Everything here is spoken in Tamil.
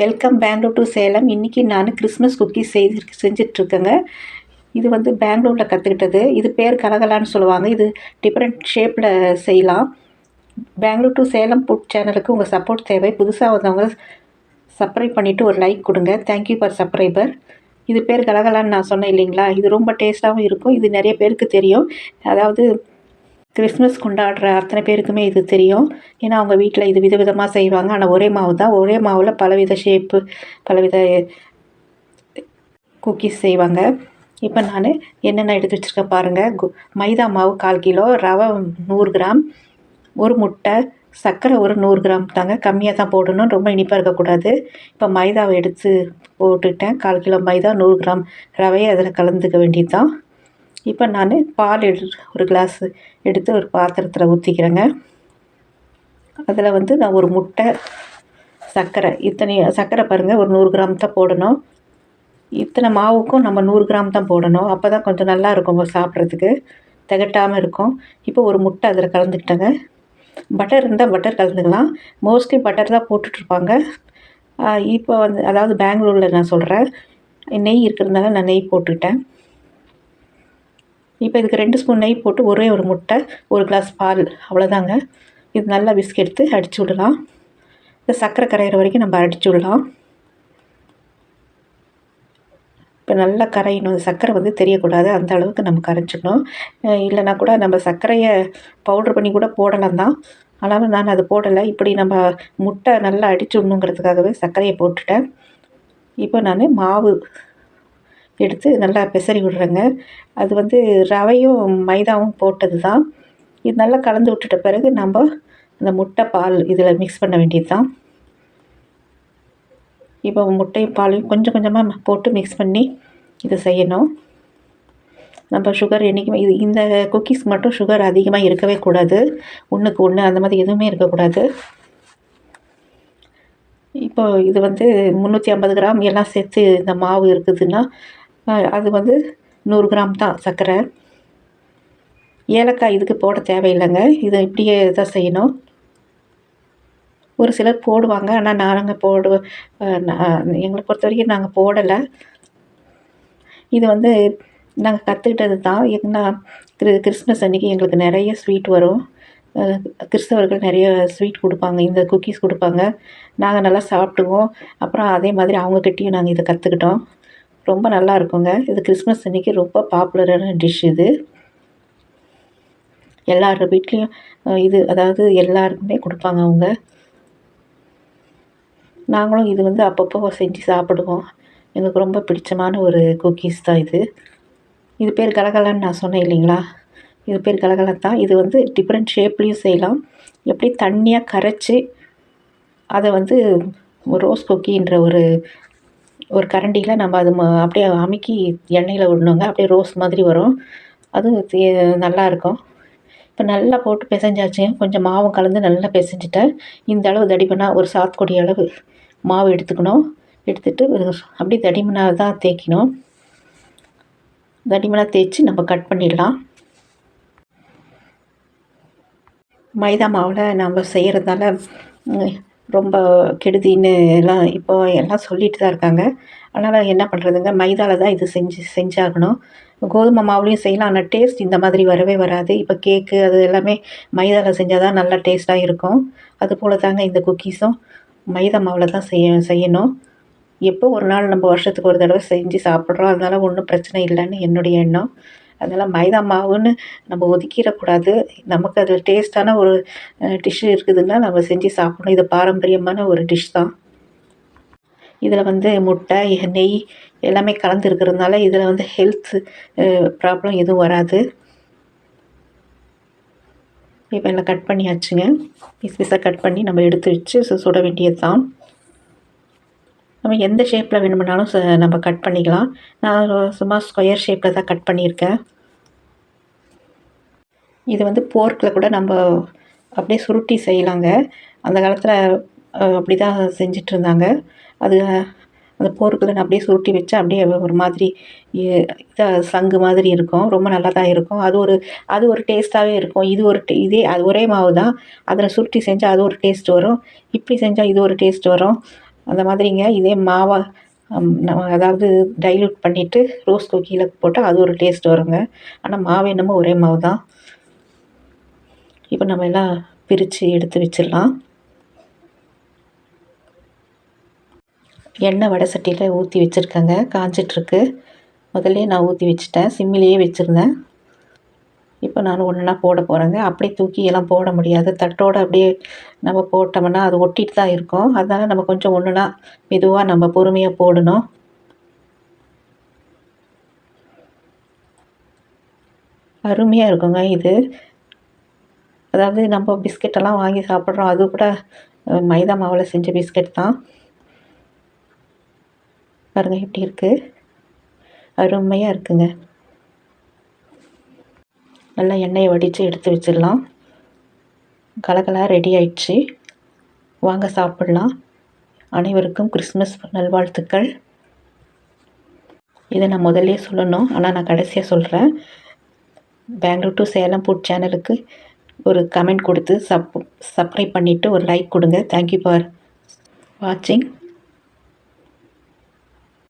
Welcome Bangalore to Salem. இன்றைக்கி நான் கிறிஸ்மஸ் குக்கீஸ் செய்து செஞ்சிட்ருக்கேங்க. இது வந்து பெங்களூரில் கற்றுக்கிட்டது இது பேர் கலகலான்னு சொல்லுவாங்க. இது டிஃப்ரெண்ட் ஷேப்பில் செய்யலாம். பெங்களூர் டு சேலம் ஃபுட் சேனலுக்கு உங்கள் சப்போர்ட் தேவை. புதுசாக வந்தவங்க சப்ஸ்கிரைப் பண்ணிவிட்டு ஒரு லைக் கொடுங்க. தேங்க்யூ ஃபார் சப்ஸ்கிரைபர் இது பேர் கலகலான்னு நான் சொன்னேன் இல்லைங்களா? இது ரொம்ப டேஸ்ட்டாகவும் இருக்கும். இது நிறைய பேருக்கு தெரியும். அதாவது கிறிஸ்மஸ் கொண்டாடுற அத்தனை பேருக்குமே இது தெரியும். ஏன்னா அவங்க வீட்டில் இது விதவிதமாக செய்வாங்க. ஆனால் ஒரே மாவு தான். ஒரே மாவில் பலவித ஷேப்பு பலவித குக்கீஸ் செய்வாங்க. இப்போ நான் என்னென்ன எடுத்து வச்சுருக்கேன் பாருங்கள் கு மைதா மாவு கால் கிலோ ரவை நூறு கிராம் ஒரு முட்டை சர்க்கரை ஒரு நூறு கிராம் தாங்க. கம்மியாக தான் போடணும். ரொம்ப இனிப்பாக இருக்கக்கூடாது. இப்போ மைதாவை எடுத்து போட்டுக்கிட்டேன் கால் கிலோ மைதா நூறு கிராம். ரவையை அதில் கலந்துக்க வேண்டியது தான் இப்போ நான் பால் எடு ஒரு கிளாஸு எடுத்து ஒரு பாத்திரத்தில் ஊற்றிக்கிறேங்க அதில் வந்து நான் ஒரு முட்டை சர்க்கரை இத்தனை சர்க்கரை பாருங்கள் ஒரு நூறு கிராம் தான் போடணும். இத்தனை மாவுக்கும் நம்ம நூறு கிராம் தான் போடணும். அப்போ தான் கொஞ்சம் நல்லா இருக்கும் சாப்பிட்றதுக்கு. திகட்டாமல் இருக்கும். இப்போ ஒரு முட்டை அதில் கலந்துக்கிட்டேங்க. பட்டர் இருந்தால் பட்டர் கலந்துக்கலாம். மோஸ்ட்லி பட்டர் தான் போட்டுட்ருப்பாங்க. இப்போ வந்து அதாவது பெங்களூரில் நான் சொல்கிறேன் நெய் இருக்கிறதுனால நான் நெய் போட்டுக்கிட்டேன். இப்போ இதுக்கு ரெண்டு ஸ்பூன் நெய் போட்டு ஒரே ஒரு முட்டை ஒரு கிளாஸ் பால் அவ்வளோதாங்க. இது நல்லா விஸ்க் எடுத்து அடிச்சு விடலாம். இந்த சர்க்கரை கரையிற வரைக்கும் நம்ம அடிச்சு விடலாம். இப்போ நல்லா கரையணும். சர்க்கரை வந்து தெரியக்கூடாது. அந்த அளவுக்கு நம்ம கரைச்சிடணும் இல்லைனா கூட நம்ம சர்க்கரையை பவுட்ரு பண்ணி கூட போடலாம் தான். ஆனாலும் நான் அது போடலை. இப்படி நம்ம முட்டை நல்லா அடிச்சு விடணுங்கிறதுக்காகவே சர்க்கரையை போட்டுட்டேன். இப்போ நான் மாவு எடுத்து நல்லா பெசரி விடுறேங்க. அது வந்து ரவையும் மைதாவும் போட்டது தான் இது நல்லா கலந்து விட்டுட்ட பிறகு நம்ம அந்த முட்டை பால் இதில் மிக்ஸ் பண்ண வேண்டியது தான் இப்போ முட்டையும் பாலையும் கொஞ்சம் கொஞ்சமாக போட்டு மிக்ஸ் பண்ணி இதை செய்யணும். நம்ம சுகர் என்றைக்குமே இது இந்த குக்கீஸ் மட்டும் சுகர் அதிகமாக இருக்கவே கூடாது. ஒன்றுக்கு ஒன்று அந்த மாதிரி எதுவுமே இருக்கக்கூடாது. இப்போ இது வந்து முந்நூற்றி ஐம்பது கிராம் எல்லாம் சேர்த்து இந்த மாவு இருக்குதுன்னா அது வந்து நூறு கிராம் தான் சர்க்கரை. ஏலக்காய் இதுக்கு போட தேவையில்லைங்க. இதை இப்படியே தான் செய்யணும். ஒரு சிலர் போடுவாங்க. ஆனால் நாங்கள் போடு எங்களை பொறுத்த வரைக்கும் நாங்கள் போடலை. இது வந்து நாங்கள் கற்றுக்கிட்டது தான். ஏன்னா கிறிஸ்மஸ் கிறிஸ்மஸ் அன்றைக்கி எங்களுக்கு நிறைய ஸ்வீட் வரும். கிறிஸ்தவர்கள் நிறைய ஸ்வீட் கொடுப்பாங்க. இந்த குக்கீஸ் கொடுப்பாங்க. நாங்கள் நல்லா சாப்பிடுவோம். அப்புறம் அதே மாதிரி அவங்கக்கிட்டேயும் நாங்கள் இதை கற்றுக்கிட்டோம் ரொம்ப நல்லா இருக்குங்க. இது கிறிஸ்மஸ் அன்றைக்கி ரொம்ப பாப்புலரான டிஷ் இது. எல்லார் வீட்லேயும் இது அதாவது எல்லாருக்குமே கொடுப்பாங்க அவங்க. நாங்களும் இது வந்து அப்பப்போ செஞ்சு சாப்பிடுவோம். எங்களுக்கு ரொம்ப பிடிச்சமான ஒரு குக்கீஸ் தான் இது. இது பேர் கலகலன்னு நான் சொன்னேன் இல்லைங்களா? இது பேர் கலகலன் தான். இது வந்து டிஃப்ரெண்ட் ஷேப்லேயும் செய்யலாம். எப்படி தண்ணியாக கரைச்சி அதை வந்து ரோஸ் குக்கின்ற ஒரு ஒரு கரண்டியில் நம்ம அது அப்படியே அமுக்கி எண்ணெயில் விடணுங்க. அப்படியே ரோஸ் மாதிரி வரும். அதுவும் நல்லாயிருக்கும் இப்போ நல்லா போட்டு பிசைஞ்சாச்சு. கொஞ்சம் மாவும் கலந்து நல்லா பிசைஞ்சிட்டேன். இந்த அளவு தடிமனாக ஒரு சாத்துக்குடி அளவு மாவு எடுத்துக்கணும். எடுத்துகிட்டு அப்படியே தடிமனாக தான் தேய்க்கணும். தடிமனாக தேய்ச்சி நம்ம கட் பண்ணிடலாம். மைதா மாவில் நம்ம செய்கிறதால ரொம்ப கெடுதின்னு எல்லாம் இப்போ எல்லாம் சொல்லிட்டு தான் இருக்காங்க. அதனால் என்ன பண்ணுறதுங்க மைதாவில் தான் இது செஞ்சு செஞ்சாகணும். கோதுமை மாவுலேயும் செய்யலாம். ஆனால் டேஸ்ட் இந்த மாதிரி வரவே வராது. இப்போ கேக்கு அது எல்லாமே மைதாவில் செஞ்சால் தான் நல்லா டேஸ்ட்டாக இருக்கும். அது போல் தாங்க இந்த குக்கீஸும் மைதா மாவில் தான் செய்ய செய்யணும். எப்போ ஒரு நாள் நம்ம வருஷத்துக்கு ஒரு தடவை செஞ்சு சாப்பிட்றோம். அதனால் ஒன்றும் பிரச்சனை இல்லைன்னு என்னுடைய எண்ணம். அதனால் மைதா மாவுன்னு நம்ம ஒதுக்கிடக்கூடாது. நமக்கு அதில் டேஸ்ட்டான ஒரு டிஷ்ஷு இருக்குதுன்னா நம்ம செஞ்சு சாப்பிடணும். இது பாரம்பரியமான ஒரு டிஷ் தான். இதில் வந்து முட்டை நெய் எல்லாமே கலந்து இருக்கிறதுனால இதில் வந்து ஹெல்த் ப்ராப்ளம் எதுவும் வராது. இப்போ எல்லாம் கட் பண்ணியாச்சுங்க. பீஸ் பீஸாக கட் பண்ணி நம்ம எடுத்து வச்சு சுட வேண்டியது தான் நம்ம எந்த ஷேப்பில் வேணுமுனாலும் நம்ம கட் பண்ணிக்கலாம். நான் சும்மா ஸ்கொயர் ஷேப்பில் தான் கட் பண்ணியிருக்கேன். இது வந்து போர்க்கில் கூட நம்ம அப்படியே சுருட்டி செய்யலாங்க. அந்த காலத்தில் அப்படி தான் செஞ்சிட்ருந்தாங்க. அது அந்த போர்க்கில் அப்படியே சுருட்டி வச்சு அப்படியே ஒரு மாதிரி இதாக சங்கு மாதிரி இருக்கும். ரொம்ப நல்லா தான் இருக்கும். அது ஒரு அது ஒரு டேஸ்ட்டாகவே இருக்கும். இது ஒரு இதே அது ஒரே மாவு தான் அதில் சுருட்டி செஞ்சால் அது ஒரு டேஸ்ட் வரும். இப்படி செஞ்சால் இது ஒரு டேஸ்ட் வரும். அந்த மாதிரிங்க. இதே மாவா நம்ம அதாவது டைல்யூட் பண்ணிவிட்டு ரோஸ் குக்கீயில் போட்டால் அது ஒரு டேஸ்ட் வருங்க. ஆனால் மாவு என்னமோ ஒரே மாவு தான் இப்போ நம்ம எல்லாம் பிரித்து எடுத்து வச்சிடலாம். எண்ணெய் வடை சட்டியில் ஊற்றி வச்சுருக்கேங்க. காஞ்சிட்ருக்கு முதல்ல நான் ஊற்றி வச்சுட்டேன். சிம்மிலேயே வச்சுருந்தேன். இப்போ நான் ஒன்றா போட போகிறேங்க அப்படியே தூக்கி எல்லாம் போட முடியாது. தட்டோடு அப்படியே நம்ம போட்டோம்னா அது ஒட்டிட்டு தான் இருக்கும். அதனால் நம்ம கொஞ்சம் ஒன்றுனா மெதுவாக நம்ம பொறுமையாக போடணும். அருமையாக இருக்குங்க இது. அதாவது நம்ம பிஸ்கெட்டெல்லாம் வாங்கி சாப்பிட்றோம். அது கூட மைதா மாவில் செஞ்ச பிஸ்கெட் தான். பாருங்கள் எப்படி இருக்குது அருமையாக இருக்குங்க. நல்லா எண்ணெயை வடித்து எடுத்து வச்சிடலாம். கலகலாக ரெடி ஆயிடுச்சு. வாங்க சாப்பிட்லாம். அனைவருக்கும் கிறிஸ்மஸ் நல்வாழ்த்துக்கள். இதை நான் முதல்லே சொல்லணும். ஆனால் நான் கடைசியாக சொல்கிறேன் பெங்களூர் டு சேலம் ஃபுட் சேனலுக்கு ஒரு கமெண்ட் கொடுத்து சப் சப்ஸ்கிரைப் பண்ணிவிட்டு ஒரு லைக் கொடுங்க. தேங்க்யூ ஃபார் வாட்சிங்